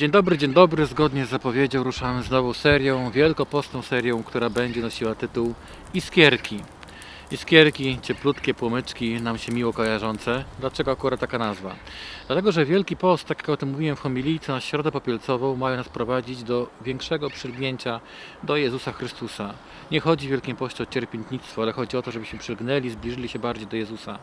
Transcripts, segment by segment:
Dzień dobry, dzień dobry. Zgodnie z zapowiedzią ruszamy z nową serią, wielkopostną serią, która będzie nosiła tytuł Iskierki. Iskierki, cieplutkie płomyczki, nam się miło kojarzące. Dlaczego akurat taka nazwa? Dlatego, że Wielki Post, tak jak o tym mówiłem w homilijce na Środę Popielcową, mają nas prowadzić do większego przylgnięcia do Jezusa Chrystusa. Nie chodzi w Wielkim Poście o cierpiętnictwo, ale chodzi o to, żebyśmy przylgnęli, zbliżyli się bardziej do Jezusa.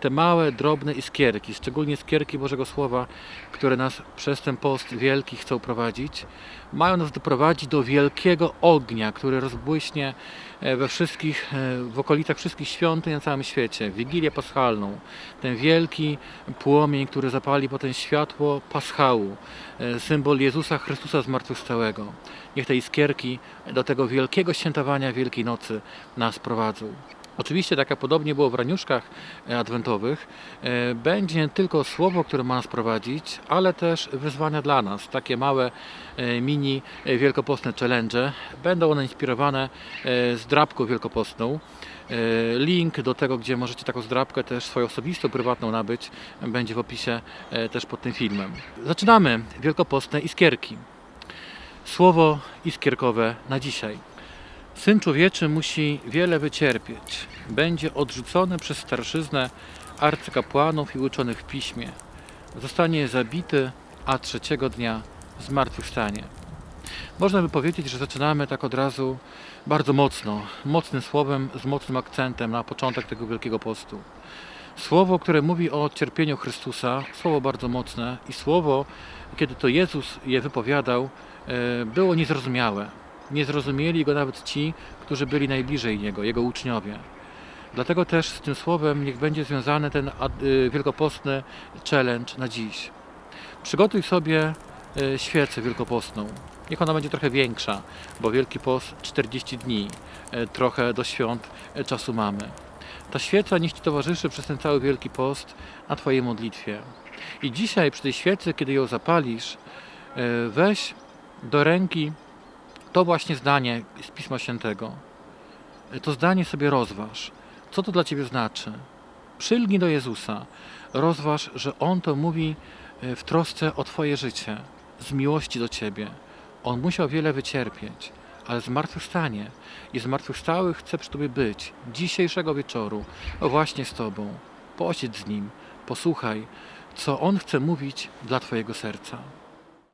Te małe, drobne iskierki, szczególnie iskierki Bożego Słowa, które nas przez ten post wielki chcą prowadzić, mają nas doprowadzić do wielkiego ognia, który rozbłyśnie e, we wszystkich, e, w okolicach wszystkich świątyń na całym świecie. Wigilię Paschalną, ten wielki płomień, który zapali potem światło Paschału, e, symbol Jezusa Chrystusa zmartwychwstałego. Niech te iskierki do tego wielkiego świętowania Wielkiej Nocy nas prowadzą. Oczywiście, tak jak podobnie było w raniuszkach e, adwentowych, e, będzie nie tylko słowo, które ma nas prowadzić, ale też wyzwania dla nas. Takie małe, e, mini wielkopostne challenge. Będą one inspirowane zdrabką wielkopostną. Link do tego, gdzie możecie taką zdrabkę też swoją osobistą, prywatną nabyć, będzie w opisie też pod tym filmem. Zaczynamy wielkopostne iskierki. Słowo iskierkowe na dzisiaj. Syn człowieczy musi wiele wycierpieć. Będzie odrzucony przez starszyznę arcykapłanów i uczonych w piśmie. Zostanie zabity, a trzeciego dnia zmartwychwstanie. Można by powiedzieć, że zaczynamy tak od razu bardzo mocno, mocnym słowem, z mocnym akcentem na początek tego Wielkiego Postu. Słowo, które mówi o cierpieniu Chrystusa, słowo bardzo mocne i słowo, kiedy to Jezus je wypowiadał, e, było niezrozumiałe. Nie zrozumieli go nawet ci, którzy byli najbliżej Niego, Jego uczniowie. Dlatego też z tym słowem niech będzie związany ten y, wielkopostny challenge na dziś. Przygotuj sobie y, świecę wielkopostną. Niech ona będzie trochę większa, bo Wielki Post 40 dni, y, trochę do świąt czasu mamy. Ta świeca niech Ci towarzyszy przez ten cały Wielki Post na Twojej modlitwie. I dzisiaj przy tej świecy, kiedy ją zapalisz, weź do ręki to właśnie zdanie z Pisma Świętego. To zdanie sobie rozważ. Co to dla Ciebie znaczy? Przylgnij do Jezusa. Rozważ, że On to mówi e, w trosce o Twoje życie, z miłości do Ciebie. On musiał wiele wycierpieć, ale zmartwychwstanie i zmartwychwstały chce przy Tobie być dzisiejszego wieczoru, właśnie z Tobą. Posiedź z Nim, posłuchaj, co On chce mówić dla Twojego serca.